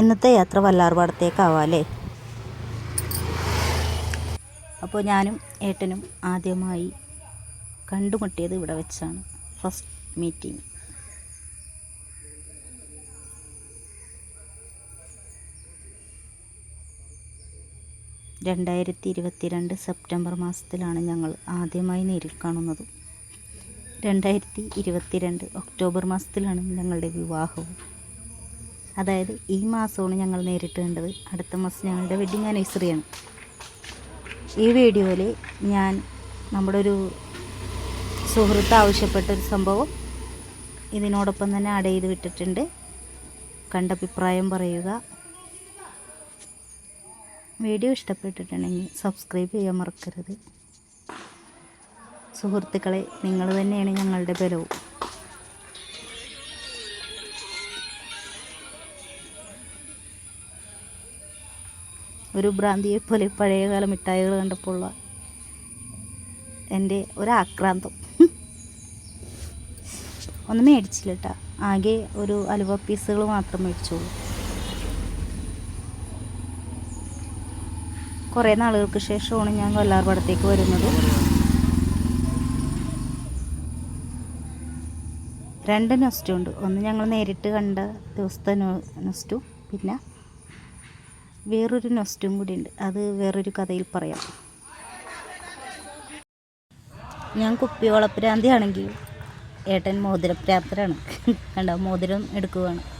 ഇന്നത്തെ യാത്ര വല്ലാർപാടത്തേക്കാവാല്ലേ? അപ്പോൾ ഞാനും ഏട്ടനും ആദ്യമായി കണ്ടുമുട്ടിയത് ഇവിടെ വെച്ചാണ്. ഫസ്റ്റ് മീറ്റിംഗ് രണ്ടായിരത്തി ഇരുപത്തിരണ്ട് സെപ്റ്റംബർ മാസത്തിലാണ് ഞങ്ങൾ ആദ്യമായി നേരിൽ കാണുന്നത്. രണ്ടായിരത്തി ഇരുപത്തിരണ്ട് ഒക്ടോബർ മാസത്തിലാണ് ഞങ്ങളുടെ വിവാഹവും. അതായത് ഈ മാസമാണ് ഞങ്ങൾ നേരിട്ട് കണ്ടത്. അടുത്ത മാസം ഞങ്ങളുടെ വെഡ്ഡിങ് ആനിവേഴ്സറിയാണ് ഈ വീഡിയോയിൽ ഞാൻ നമ്മുടെ ഒരു സുഹൃത്ത് ആവശ്യപ്പെട്ട ഒരു സംഭവം ഇതിനോടൊപ്പം തന്നെ ആഡ് ചെയ്ത് വിട്ടിട്ടുണ്ട്. കണ്ട അഭിപ്രായം പറയുക. വീഡിയോ ഇഷ്ടപ്പെട്ടിട്ടുണ്ടെങ്കിൽ സബ്സ്ക്രൈബ് ചെയ്യാൻ മറക്കരുത്. സുഹൃത്തുക്കളെ നിങ്ങൾ തന്നെയാണ് ഞങ്ങളുടെ ബലവും. ഒരു ഭ്രാന്തിയെ പോലെ പഴയകാല മിഠായികൾ കണ്ടപ്പോൾ എന്റെ ഒരാക്രാന്തം. ഒന്നും മേടിച്ചില്ല കേട്ടോ ആകെ ഒരു അലുവ പീസുകൾ മാത്രം മേടിച്ചോളൂ. കുറേ നാളുകൾക്ക് ശേഷമാണ് ഞാൻ കൊല്ലാർപാടത്തേക്ക് വരുന്നത്. രണ്ട് നെസ്റ്റുണ്ട്. ഒന്ന് ഞങ്ങൾ നേരിട്ട് കണ്ട ദിവസത്തെ നെസ്റ്റും പിന്നെ വേറൊരു നൊസ്റ്റും കൂടി ഉണ്ട് അത് വേറൊരു കഥയിൽ പറയാം. ഞാൻ കുപ്പിവളപ്രാന്തിയാണെങ്കിൽ ഏട്ടൻ മോതിരപ്രാപ്തരാണ്. കണ്ടോ? മോതിരം എടുക്കുവാണ്.